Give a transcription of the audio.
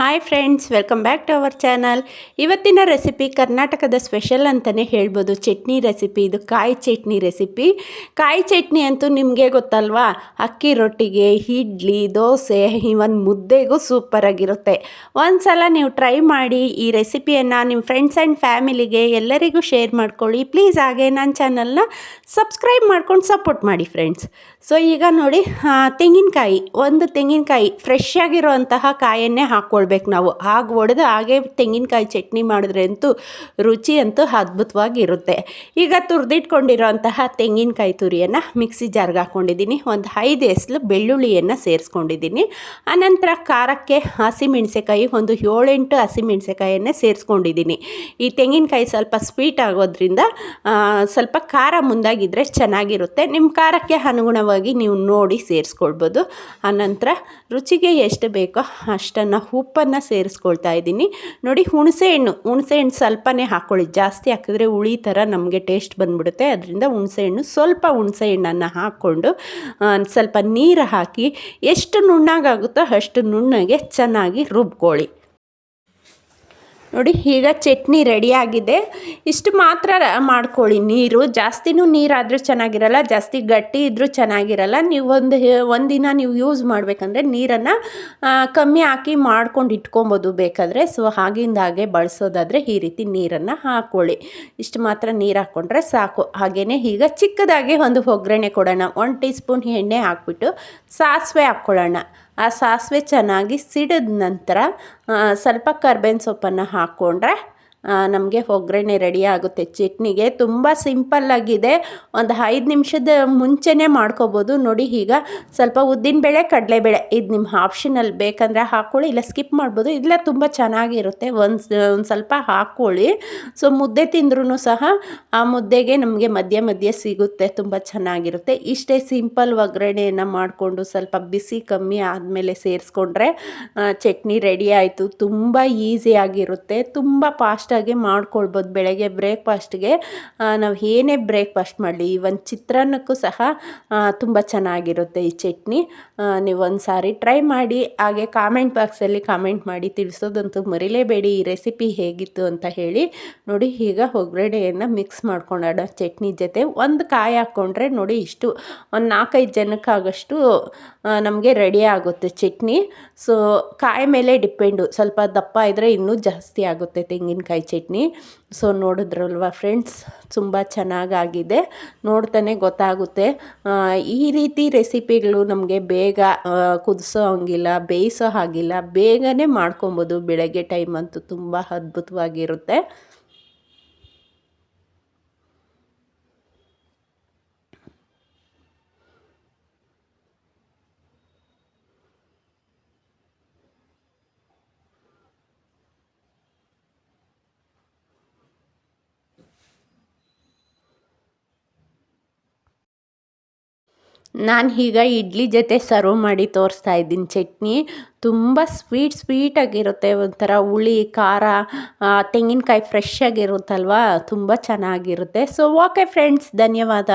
Hi friends welcome back to our channel ಇವತ್ತಿನ recipe ಕರ್ನಾಟಕದ special ಅಂತಲೇ ಹೇಳ್ಬೋದು. ಚಟ್ನಿ ರೆಸಿಪಿ ಇದು ಕಾಯಿ ಚಟ್ನಿ ರೆಸಿಪಿ ಕಾಯಿ ಚಟ್ನಿ ಅಂತೂ ನಿಮಗೆ ಗೊತ್ತಲ್ವಾ? ಅಕ್ಕಿ ರೊಟ್ಟಿಗೆ, ಇಡ್ಲಿ, ದೋಸೆ, ಇವನ್ ಮುದ್ದೆಗೂ ಸೂಪರಾಗಿರುತ್ತೆ ಒಂದು ಸಲ ನೀವು ಟ್ರೈ ಮಾಡಿ ಈ ರೆಸಿಪಿಯನ್ನು ನಿಮ್ಮ ಫ್ರೆಂಡ್ಸ್ ಆ್ಯಂಡ್ ಫ್ಯಾಮಿಲಿಗೆ ಎಲ್ಲರಿಗೂ ಶೇರ್ ಮಾಡ್ಕೊಳ್ಳಿ. ಪ್ಲೀಸ್ ಹಾಗೆ ನನ್ನ ಚಾನಲ್ನ ಸಬ್ಸ್ಕ್ರೈಬ್ ಮಾಡ್ಕೊಂಡು ಸಪೋರ್ಟ್ ಮಾಡಿ ಫ್ರೆಂಡ್ಸ್ ಸೊ ಈಗ ನೋಡಿ ತೆಂಗಿನಕಾಯಿ, ಒಂದು ತೆಂಗಿನಕಾಯಿ ಫ್ರೆಶ್ ಆಗಿರುವಂತಹ ಕಾಯನ್ನೇ ಹಾಕ್ಕೊಳ್ಬೇಕು. ಮಾಡ್ಕೊಳ್ಬೇಕು ನಾವು ಹಾಗೆ ಒಡೆದು ಹಾಗೆ ತೆಂಗಿನಕಾಯಿ ಚಟ್ನಿ ಮಾಡಿದ್ರೆ ಅಂತೂ ರುಚಿ ಅಂತೂ ಅದ್ಭುತವಾಗಿರುತ್ತೆ. ಈಗ ತುರಿದಿಟ್ಕೊಂಡಿರೋಂತಹ ತೆಂಗಿನಕಾಯಿ ತುರಿಯನ್ನು ಮಿಕ್ಸಿ ಜಾರ್ಗೆ ಹಾಕ್ಕೊಂಡಿದ್ದೀನಿ. ಒಂದು ಐದು ಎಸ್ಲು ಬೆಳ್ಳುಳ್ಳಿಯನ್ನು ಸೇರಿಸ್ಕೊಂಡಿದ್ದೀನಿ. ಆನಂತರ ಖಾರಕ್ಕೆ ಹಸಿಮೆಣಸೆಕಾಯಿ ಒಂದು ಏಳೆಂಟು ಹಸಿಮೆಣಸೆಕಾಯಿಯನ್ನೇ ಸೇರಿಸ್ಕೊಂಡಿದ್ದೀನಿ. ಈ ತೆಂಗಿನಕಾಯಿ ಸ್ವಲ್ಪ ಸ್ವೀಟ್ ಆಗೋದ್ರಿಂದ ಸ್ವಲ್ಪ ಖಾರ ಮುಂದಾಗಿದ್ದರೆ ಚೆನ್ನಾಗಿರುತ್ತೆ. ನಿಮ್ಮ ಖಾರಕ್ಕೆ ಅನುಗುಣವಾಗಿ ನೀವು ನೋಡಿ ಸೇರಿಸ್ಕೊಳ್ಬೋದು. ಆನಂತರ ರುಚಿಗೆ ಎಷ್ಟು ಬೇಕೋ ಅಷ್ಟನ್ನು ಉಪ್ಪು ಉಪ್ಪನ್ನು ಸೇರಿಸ್ಕೊಳ್ತಾ ಇದ್ದೀನಿ. ನೋಡಿ, ಹುಣಸೆ ಹಣ್ಣು ಹುಣಸೆ ಹಣ್ಣು ಸ್ವಲ್ಪನೇ ಹಾಕ್ಕೊಳ್ಳಿ ಜಾಸ್ತಿ ಹಾಕಿದ್ರೆ ಹುಳಿ ಥರ ನಮಗೆ ಟೇಸ್ಟ್ ಬಂದ್ಬಿಡುತ್ತೆ. ಅದರಿಂದ ಹುಣಸೆ ಹಣ್ಣು ಸ್ವಲ್ಪ ಹುಣಸೆ ಹಣ್ಣನ್ನು ಹಾಕ್ಕೊಂಡು ಸ್ವಲ್ಪ ನೀರು ಹಾಕಿ, ಎಷ್ಟು ನುಣ್ಣಗಾಗುತ್ತೋ ಅಷ್ಟು ನುಣ್ಣಗೆ ಚೆನ್ನಾಗಿ ರುಬ್ಕೊಳ್ಳಿ. ನೋಡಿ, ಈಗ ಚಟ್ನಿ ರೆಡಿಯಾಗಿದೆ ಇಷ್ಟು ಮಾತ್ರ ಮಾಡ್ಕೊಳ್ಳಿ. ನೀರು ಜಾಸ್ತಿನೂ ನೀರಾದರೂ ಚೆನ್ನಾಗಿರಲ್ಲ, ಜಾಸ್ತಿ ಗಟ್ಟಿ ಇದ್ದರೂ ಚೆನ್ನಾಗಿರಲ್ಲ. ನೀವು ಒಂದು ಒಂದಿನ ನೀವು ಯೂಸ್ ಮಾಡಬೇಕಂದ್ರೆ ನೀರನ್ನು ಕಮ್ಮಿ ಹಾಕಿ ಮಾಡ್ಕೊಂಡು ಇಟ್ಕೊಬೋದು ಬೇಕಾದರೆ. ಸೊ ಆಗಿಂದ ಹಾಗೆ ಬಳಸೋದಾದರೆ ಈ ರೀತಿ ನೀರನ್ನು ಹಾಕ್ಕೊಳ್ಳಿ ಇಷ್ಟು ಮಾತ್ರ ನೀರು ಹಾಕ್ಕೊಂಡ್ರೆ ಸಾಕು. ಹಾಗೆಯೇ ಈಗ ಚಿಕ್ಕದಾಗಿ ಒಂದು ಒಗ್ಗರಣೆ ಕೊಡೋಣ. ಒನ್ ಟೀ ಸ್ಪೂನ್ ಎಣ್ಣೆ ಹಾಕ್ಬಿಟ್ಟು ಸಾಸಿವೆ ಹಾಕ್ಕೊಳ್ಳೋಣ. ಆ ಸಾಸಿವೆ ಚೆನ್ನಾಗಿ ಸಿಡಿದ ನಂತರ ಸ್ವಲ್ಪ ಕರ್ಬೇವಿನ ಸೊಪ್ಪನ್ನು ಹಾಕ್ಕೊಂಡ್ರೆ ನಮಗೆ ಒಗ್ಗರಣೆ ರೆಡಿ ಆಗುತ್ತೆ. ಚಟ್ನಿಗೆ ತುಂಬ ಸಿಂಪಲ್ಲಾಗಿದೆ ಒಂದು ಐದು ನಿಮಿಷದ ಮುಂಚೆನೇ ಮಾಡ್ಕೋಬೋದು. ನೋಡಿ ಈಗ ಸ್ವಲ್ಪ ಉದ್ದಿನಬೇಳೆ ಕಡಲೆಬೇಳೆ ಇದು ನಿಮ್ಮ ಆಪ್ಷನಲ್ಲಿ ಬೇಕಂದರೆ ಹಾಕ್ಕೊಳ್ಳಿ ಇಲ್ಲ ಸ್ಕಿಪ್ ಮಾಡ್ಬೋದು. ಇಲ್ಲ ತುಂಬ ಚೆನ್ನಾಗಿರುತ್ತೆ. ಒಂದು ಒಂದು ಸ್ವಲ್ಪ ಹಾಕ್ಕೊಳ್ಳಿ ಸೊ ಮುದ್ದೆ ತಿಂದ್ರೂ ಸಹ ಆ ಮುದ್ದೆಗೆ ನಮಗೆ ಮಧ್ಯ ಮಧ್ಯೆ ಸಿಗುತ್ತೆ. ತುಂಬ ಚೆನ್ನಾಗಿರುತ್ತೆ. ಇಷ್ಟೇ ಸಿಂಪಲ್ ಒಗ್ಗರಣೆಯನ್ನು ಮಾಡಿಕೊಂಡು ಸ್ವಲ್ಪ ಬಿಸಿ, ಕಮ್ಮಿ ಆದಮೇಲೆ ಸೇರಿಸ್ಕೊಂಡ್ರೆ ಚಟ್ನಿ ರೆಡಿ ಆಯಿತು. ತುಂಬ ಈಸಿಯಾಗಿರುತ್ತೆ ತುಂಬ ಫಾಸ್ಟಾಗಿ ಮಾಡ್ಕೊಳ್ಬೋದು. ಬೆಳಗ್ಗೆ ಬ್ರೇಕ್ಫಾಸ್ಟ್ಗೆ ನಾವು ಏನೇ ಬ್ರೇಕ್ಫಾಸ್ಟ್ ಮಾಡಲಿ ಈವನ್ ಚಿತ್ರಾನ್ನಕ್ಕೂ ಸಹ ತುಂಬ ಚೆನ್ನಾಗಿರುತ್ತೆ ಈ ಚಟ್ನಿ. ನೀವು ಒಂದು ಸಾರಿ ಟ್ರೈ ಮಾಡಿ, ಹಾಗೆ ಕಾಮೆಂಟ್ ಬಾಕ್ಸಲ್ಲಿ ಕಾಮೆಂಟ್ ಮಾಡಿ ತಿಳಿಸೋದಂತೂ ಮರಿಲೇಬೇಡಿ. ಈ ರೆಸಿಪಿ ಹೇಗಿತ್ತು ಅಂತ ಹೇಳಿ ನೋಡಿ, ಈಗ ಒಗ್ಗರಣೆಯನ್ನು ಮಿಕ್ಸ್ ಮಾಡ್ಕೊಂಡೋಣ ಚಟ್ನಿ ಜೊತೆ ಒಂದು ಕಾಯಿ ಹಾಕ್ಕೊಂಡ್ರೆ ನೋಡಿ ಇಷ್ಟು, ಒಂದು ನಾಲ್ಕೈದು ಜನಕ್ಕಾಗಷ್ಟು ನಮಗೆ ರೆಡಿ ಆಗುತ್ತೆ ಚಟ್ನಿ. ಸೊ ಕಾಯಿ ಮೇಲೆ ಡಿಪೆಂಡು ಸ್ವಲ್ಪ ದಪ್ಪ ಇದ್ದರೆ ಇನ್ನೂ ಜಾಸ್ತಿ ಆಗುತ್ತೆ ತೆಂಗಿನಕಾಯಿ. ಚಟ್ನಿ. ಸೊ ನೋಡಿದ್ರಲ್ವ ಫ್ರೆಂಡ್ಸ್ ತುಂಬ ಚೆನ್ನಾಗಾಗಿದೆ. ನೋಡ್ತಾನೆ ಗೊತ್ತಾಗುತ್ತೆ. ಈ ರೀತಿ ರೆಸಿಪಿಗಳು ನಮಗೆ ಬೇಗ ಕುದಿಸೋ ಹಂಗಿಲ್ಲ, ಬೇಯಿಸೋ ಹಾಗಿಲ್ಲ, ಬೇಗನೆ ಮಾಡ್ಕೊಬೋದು. ಬೆಳಗ್ಗೆ ಟೈಮ್ ಅಂತೂ ತುಂಬ ಅದ್ಭುತವಾಗಿರುತ್ತೆ. ನಾನು ಈಗ ಇಡ್ಲಿ ಜೊತೆ ಸರ್ವ್ ಮಾಡಿ ತೋರಿಸ್ತಾ ಇದ್ದೀನಿ. ಚಟ್ನಿ ತುಂಬ ಸ್ವೀಟ್ ಸ್ವೀಟಾಗಿರುತ್ತೆ ಒಂಥರ ಹುಳಿ, ಖಾರ ತೆಂಗಿನಕಾಯಿ ಫ್ರೆಶ್ ಆಗಿರುತ್ತಲ್ವ? ತುಂಬ ಚೆನ್ನಾಗಿರುತ್ತೆ. ಸೊ ಓಕೆ ಫ್ರೆಂಡ್ಸ್ ಧನ್ಯವಾದ.